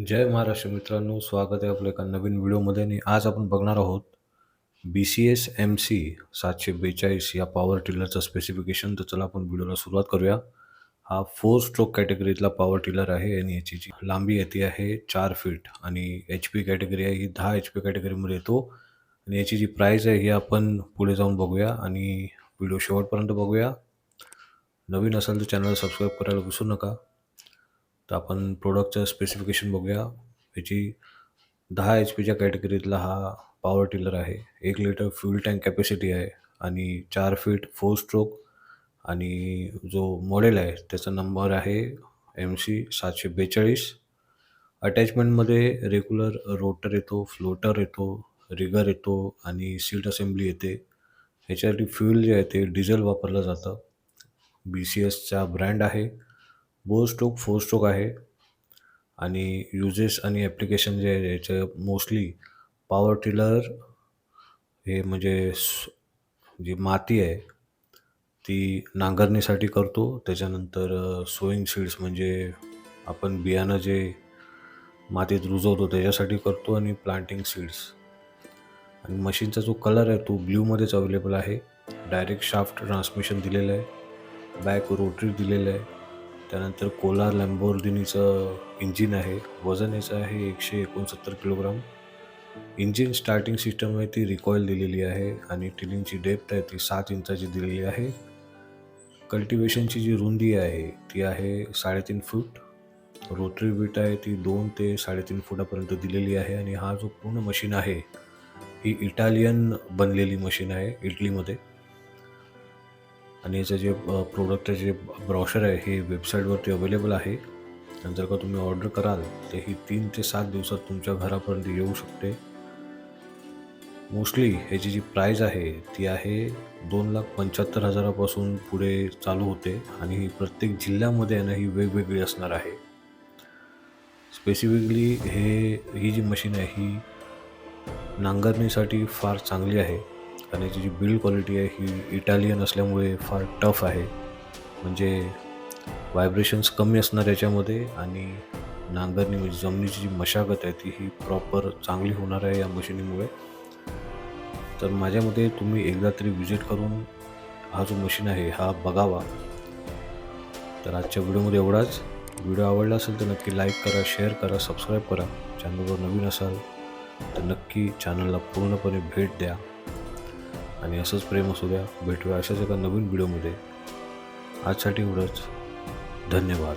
जय महाराष्ट्र मित्रांनो स्वागत आहे आपलं एका नवीन व्हिडिओमध्ये आणि आज आपण बघणार आहोत B C S M C सातशे बेचाळीस या पॉवर टिलरचं स्पेसिफिकेशन तर चला आपण व्हिडिओला सुरुवात करूया. हा फोर स्ट्रोक कॅटेगरीतला पॉवर टिलर आहे आणि याची जी लांबी येते आहे चार फीट आणि एच पी कॅटेगरी आहे ही दहा एच पी कॅटेगरीमध्ये येतो. आणि याची जी प्राईस आहे ही आपण पुढे जाऊन बघूया आणि व्हिडिओ शेवटपर्यंत बघूया. नवीन असेल तर चॅनल सबस्क्राईब करायला विसरू नका. तर आपण प्रोडक्टचं स्पेसिफिकेशन बघूया. याची दहा एच पीच्या कॅटेगरीतला हा पॉवर टिलर आहे. एक लिटर फ्यूल टँक कॅपॅसिटी आहे आणि चार फीट फोर स्ट्रोक आणि जो मॉडेल आहे त्याचा नंबर आहे एम सी सातशे बेचाळीस. अटॅचमेंटमध्ये रेग्युलर रोटर येतो फ्लोटर येतो रिगर येतो आणि सीट असेंब्ली येते. ह्याच्यासाठी फ्यूल जे आहे ते डिझेल वापरलं जातं. बी सी एसचा ब्रँड आहे. बोर स्ट्रोक फोर स्ट्रोक आहे. आणि युजेस आणि ॲप्लिकेशन जे आहे याचं मोस्टली पॉवर टिलर हे म्हणजे जी माती आहे ती नांगरणीसाठी करतो. त्याच्यानंतर सोईंग सीड्स म्हणजे आपण बियाणं जे मातीत रुजवतो त्याच्यासाठी करतो आणि प्लांटिंग सीड्स आणि मशीनचा जो कलर आहे तो ब्ल्यूमध्येच अवेलेबल आहे. डायरेक्ट शाफ्ट ट्रान्समिशन दिलेलं आहे. बॅक रोटरी दिलेलं आहे. त्यानंतर कोलार लॅम्बोर्गिनीचं इंजिन आहे. वजन याचं आहे एकशे एकोणसत्तर किलोग्राम. इंजिन स्टार्टिंग सिस्टम आहे ती रिकॉईल दिलेली आहे आणि टिलिंगची डेप्थ आहे ती सात इंचाची दिलेली आहे. कल्टिवेशनची जी रुंदी आहे ती आहे साडेतीन फूट. रोटरी बीट आहे ती दोन ते साडेतीन फुटापर्यंत दिलेली आहे आणि हा जो पूर्ण मशीन आहे ही इटालियन बनलेली मशीन आहे इटलीमध्ये. आणि याचं जे प्रोडक्टचं जे ब्रॉशर आहे हे वेबसाईटवरती अवेलेबल आहे. आणि जर का तुम्ही ऑर्डर कराल तर ही तीन ते सात दिवसात तुमच्या घरापर्यंत येऊ शकते. मोस्टली ह्याची जी प्राईज आहे ती आहे दोन लाख पंच्याहत्तर हजारापासून पुढे चालू होते आणि ही प्रत्येक जिल्ह्यामध्ये आहे ना ही वेगवेगळी असणार आहे. स्पेसिफिकली हे ही जी मशीन आहे ही नांगरणीसाठी फार चांगली आहे. आणि त्याची जी बिल्ड क्वालिटी आहे ही इटालियन असल्यामुळे फार टफ आहे. म्हणजे व्हायब्रेशन्स कमी असणार याच्यामध्ये आणि नांगरणी म्हणजे जमिनीची जी मशागत आहे ती ही प्रॉपर चांगली होणार आहे या मशिनीमुळे. तर माझ्या मते तुम्ही एकदा तरी विजिट करून हा जो मशीन आहे हा बघावा. तर आजच्या व्हिडिओमध्ये एवढाच. व्हिडिओ आवडला असेल तर नक्की लाईक करा शेअर करा सबस्क्राईब करा. चॅनलवर नवीन असाल तर नक्की चॅनलला पूर्णपणे भेट द्या. आणि असंच प्रेम असू द्या. भेटूया अशाच एका नवीन व्हिडिओमध्ये. आजसाठी एवढंच. धन्यवाद.